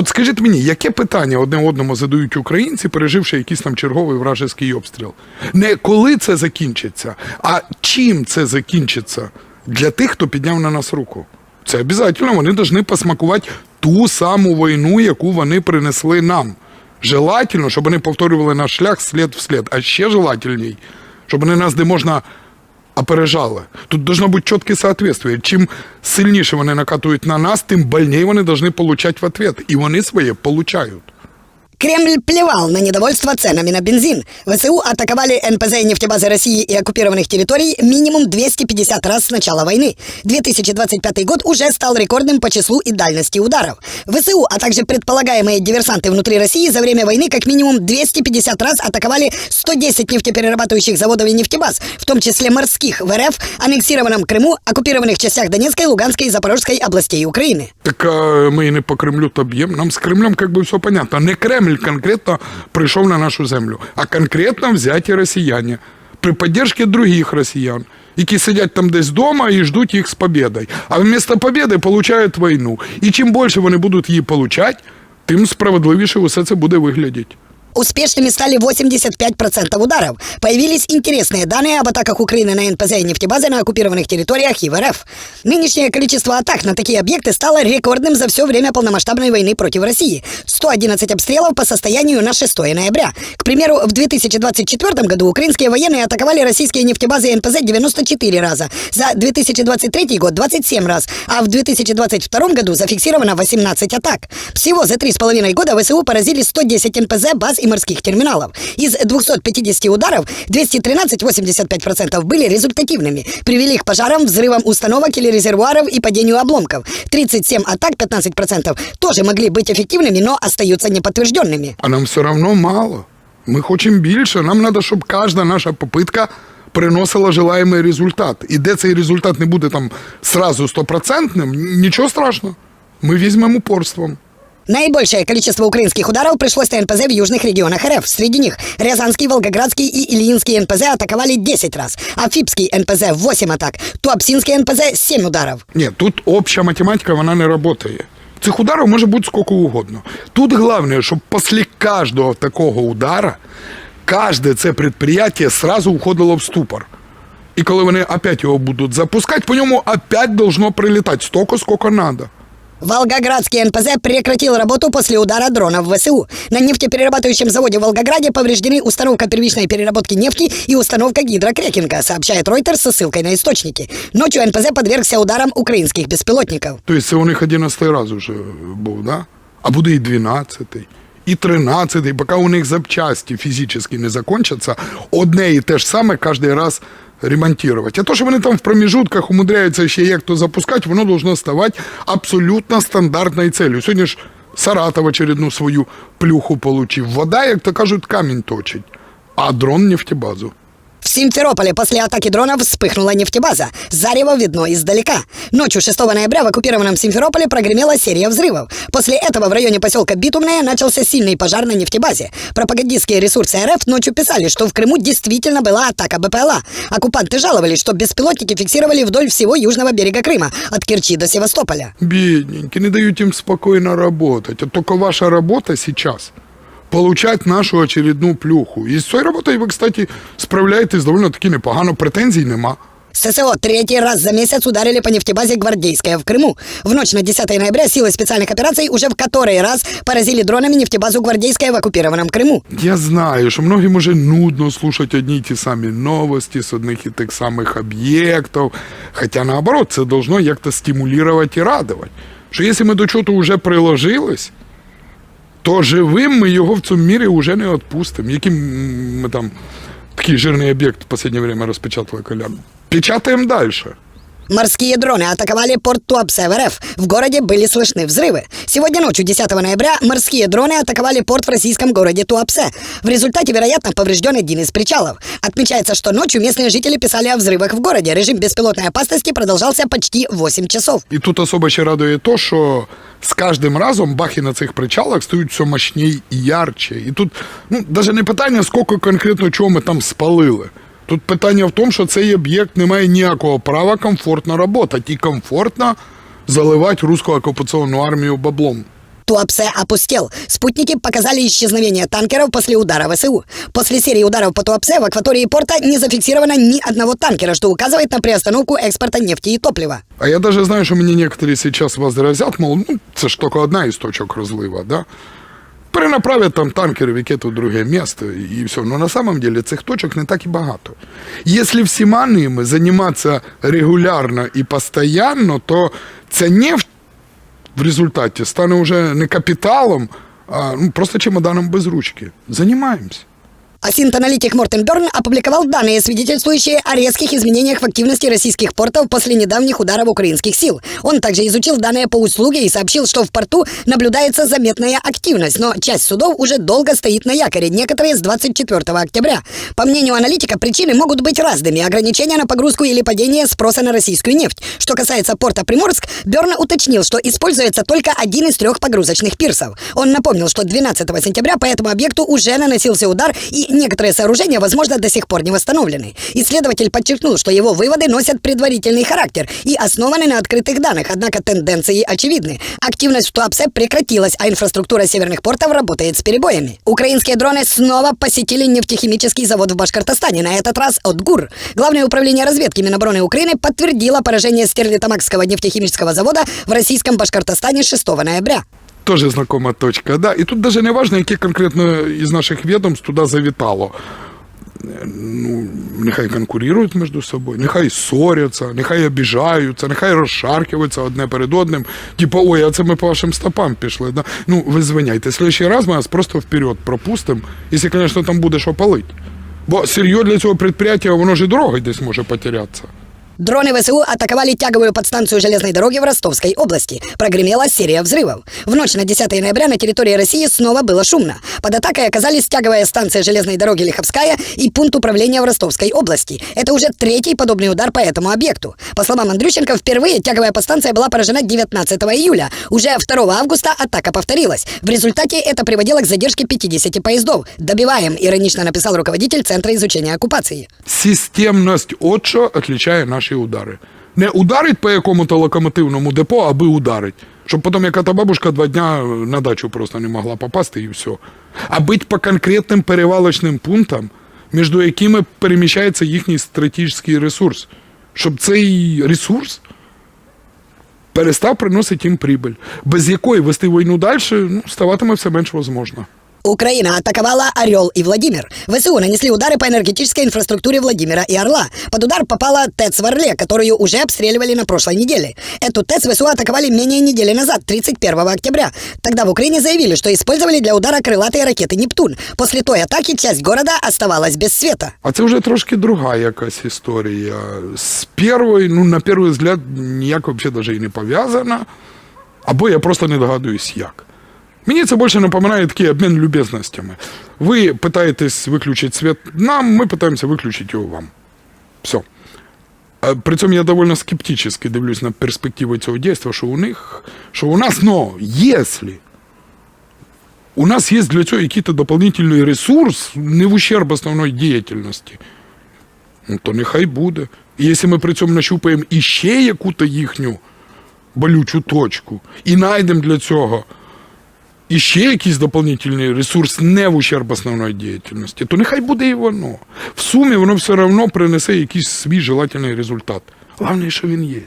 от скажіть мені, яке питання одне одному задають українці, переживши якийсь там черговий вражеський обстріл? Не коли це закінчиться, а чим це закінчиться для тих, хто підняв на нас руку? Це обов'язково, вони повинні посмакувати ту саму війну, яку вони принесли нам. Желательно, щоб вони повторювали наш шлях слід в слід, а ще желательній, щоб вони нас де можна опережали. Тут должно бути чітке соответствие. Чим сильніше вони накатують на нас, тим больніше вони повинні получати в ответ. І вони своє получають. Кремль плевал на недовольство ценами на бензин. ВСУ атаковали НПЗ и нефтебазы России и оккупированных территорий минимум 250 раз с начала войны. 2025 год уже стал рекордным по числу и дальности ударов. ВСУ, а также предполагаемые диверсанты внутри России за время войны как минимум 250 раз атаковали 110 нефтеперерабатывающих заводов и нефтебаз, в том числе морских в РФ, аннексированном Крыму, оккупированных частях Донецкой, Луганской и Запорожской областей Украины. Так а, ми і не по Кремлю то б'ємо. Нам з Кремлем как би все понятно. Не Кремль конкретно прийшов на нашу землю, а конкретно взяті росіяни при підтримці других росіян, які сидять там десь вдома і ждуть їх з победою. А вместо победи получають війну. І чим більше вони будуть її получати, тим справедливіше усе це буде виглядати. Успешными стали 85% ударов. Появились интересные данные об атаках Украины на НПЗ и нефтебазы на оккупированных территориях и в РФ. Нынешнее количество атак на такие объекты стало рекордным за все время полномасштабной войны против России. 111 обстрелов по состоянию на 6 ноября. К примеру, в 2024 году украинские военные атаковали российские нефтебазы и НПЗ 94 раза. За 2023 год 27 раз. А в 2022 году зафиксировано 18 атак. Всего за 3,5 года ВСУ поразили 110 НПЗ, баз и морских терминалов. Из 250 ударов 213, 85% были результативными. Привели к пожарам, взрывам установок или резервуаров и падению обломков. 37 атак, 15% тоже могли быть эффективными, но остаются неподтвержденными. А нам все одно мало. Ми хочемо більше. Нам треба, щоб кожна наша попитка приносила желаємий результат. І де цей результат не буде там сразу стопроцентним, нічого страшного. Ми візьмемо упорством. Наибольшее количество украинских ударов пришлось на НПЗ в южных регионах РФ. Среди них Рязанский, Волгоградский и Ильинский НПЗ атаковали 10 раз, Афипский НПЗ 8 атак, Туапсинский НПЗ 7 ударов. Ні, тут обща математика, вона не працює. Цих ударів може бути скільки угодно. Тут головне, щоб після кожного такого удара кожне це підприємство сразу уходило в ступор. І коли вони опять його будуть запускати, по ньому опять должно прилітати стільки, скільки треба. Волгоградский НПЗ прекратил работу после удара дронов ВСУ. На нефтеперерабатывающем заводе в Волгограде повреждены установка первичной переработки нефти и установка гидрокрекинга, сообщает Reuters со ссылкой на источники. Ночью НПЗ подвергся ударам украинских беспилотников. Тобто це у них 11 раз уже був, да? А буде і 12, і 13, поки у них запчасті фізично не закончаться, одне і те ж саме кожен раз ремонтувати. А то, що вони там в проміжутках умудряються ще як то запускати, воно должно ставати абсолютно стандартною целью. Сьогодні ж Саратов очередну свою плюху получив. Вода, як то кажуть, камінь точить, а дрон нефтебазу. В Симферополе после атаки дронов вспыхнула нефтебаза. Зарево видно издалека. Ночью 6 ноября в оккупированном Симферополе прогремела серия взрывов. После этого в районе поселка Битумная начался сильный пожар на нефтебазе. Пропагандистские ресурсы РФ ночью писали, что в Крыму действительно была атака БПЛА. Оккупанты жаловались, что беспилотники фиксировали вдоль всего южного берега Крыма, от Керчи до Севастополя. Бедненькие, не дают им спокойно работать. А только ваша работа сейчас получать нашу очередну плюху. І з цією роботою ви, кстати, справляєтесь доволі таки непогано, претензій нема. ССО третий раз за месяц ударили по нефтебазе «Гвардейская» в Крыму. В ночь на 10 ноября силы специальных операций уже в который раз поразили дронами нефтебазу «Гвардейская» в оккупированном Крыму. Я знаю, що многим уже нудно слушати одні й ті самі новості з одних і тих самих об'єктів. Хоча наоборот, це должно як-то стимулювати і радувати. Що якщо ми до чого вже приложились, то живим ми його в цьому мірі вже не відпустимо. Яким ми там такий жирний об'єкт в останнє время розпечатали колян. Печатаємо далі. Морские дроны атаковали порт Туапсе в РФ. В городе были слышны взрывы. Сегодня ночью, 10 ноября, морские дроны атаковали порт в российском городе Туапсе. В результате, вероятно, поврежден один из причалов. Отмечается, что ночью местные жители писали о взрывах в городе. Режим беспилотной опасности продолжался почти 8 часов. І тут особо ще радує то, що з кожним разом бахи на цих причалах стають все мощній і ярче. І тут ну, навіть не питання, скільки конкретно чого ми там спалили. Тут питання в тому, що цей об'єкт не має ніякого права комфортно працювати і комфортно заливати русську окупаційну армію баблом. Туапсе опустел. Спутники показали исчезновение танкеров после удара ВСУ. После серии ударов по Туапсе в акватории порта не зафиксировано ни одного танкера, что указывает на приостановку экспорта нефти и топлива. А я даже знаю, що мені некоторые сейчас возразят, мол, ну, це ж тільки одна із точок розлива, да? Перенаправлять там танкери в яке-то друге місто і все. Но на самом деле цих точок не так і багато. Якщо всіма ними займатися регулярно і постійно, то ця нефть в результаті стане вже не капіталом, а ну, просто чемоданом без ручки. Займаємося. Асинт-аналитик Мортен Берн опубликовал данные, свидетельствующие о резких изменениях в активности российских портов после недавних ударов украинских сил. Он также изучил данные по услуге и сообщил, что в порту наблюдается заметная активность, но часть судов уже долго стоит на якоре, некоторые с 24 октября. По мнению аналитика, причины могут быть разными. Ограничения на погрузку или падение спроса на российскую нефть. Что касается порта Приморск, Берн уточнил, что используется только один из трех погрузочных пирсов. Он напомнил, что 12 сентября по этому объекту уже наносился удар, и некоторые сооружения, возможно, до сих пор не восстановлены. Исследователь подчеркнул, что его выводы носят предварительный характер и основаны на открытых данных, однако тенденции очевидны. Активность в Туапсе прекратилась, а инфраструктура северных портов работает с перебоями. Украинские дроны снова посетили нефтехимический завод в Башкортостане, на этот раз от ГУР. Главное управление разведки Минобороны Украины подтвердило поражение Стерлитамакского нефтехимического завода в российском Башкортостане 6 ноября. Тоже знакома точка, да. І тут даже не важно, яке конкретно із наших відомств туди завітало. Ну, нехай конкурують між собою, нехай ссоряться, нехай обіжаються, нехай розшаркиваються одне перед одним. Типу, ой, а це ми по вашим стопам пішли. Да? Ну, ви звиняйте, следующий раз ми вас просто вперед пропустимо, якщо, звісно, там буде що палити. Бо сырье для цього предприятия, воно ж і дорогою десь може потерятися. Дроны ВСУ атаковали тяговую подстанцию железной дороги в Ростовской области. Прогремела серия взрывов. В ночь на 10 ноября на территории России снова было шумно. Под атакой оказались тяговая станция железной дороги Лиховская и пункт управления в Ростовской области. Это уже третий подобный удар по этому объекту. По словам Андрющенко, впервые тяговая подстанция была поражена 19 июля. Уже 2 августа атака повторилась. В результате это приводило к задержке 50 поездов. «Добиваем», иронично написал руководитель Центра изучения оккупации. Системність от що отличає наші удари. Не ударить по якому-то локомотивному депо, аби ударить. Щоб потім яка та бабушка два дня на дачу просто не могла попасти і все. А бить по конкретним перевалочним пунктам, між якими переміщається їхній стратегічний ресурс. Щоб цей ресурс перестав приносити їм прибыль, без якої вести війну далі ну, ставатиме все менш возможно. Украина атаковала Орел и Владимир. ВСУ нанесли удары по энергетической инфраструктуре Владимира и Орла. Под удар попала ТЭЦ в Орле, которую уже обстреливали на прошлой неделе. Эту ТЭЦ ВСУ атаковали менее недели назад, 31 октября. Тогда в Украине заявили, что использовали для удара крылатые ракеты «Нептун». После той атаки часть города оставалась без света. А це вже трошки друга якась історія. З першої, ну, на перший взгляд, ніяк взагалі навіть і не пов'язана. Або я просто не догадуюсь, як. Мені це більше напоминає такий обмін любезностями. Ви питаєтесь виключити світ нам, ми питаємося виключити його вам. Все. При цьому я довольно скептически дивлюсь на перспективу цього дійства, що у них, що у нас, но, если у нас есть для цього якийсь дополнительний ресурс, не в ущерб основної діяльності, ну, то нехай буде. І якщо ми при цьому нащупаємо іще яку-то їхню болючу точку і знайдемо для цього іще якийсь дополнительний ресурс не в ущерб основної діяльності, то нехай буде і воно. В сумі воно все одно принесе якийсь свій желательний результат. Головне, що він є.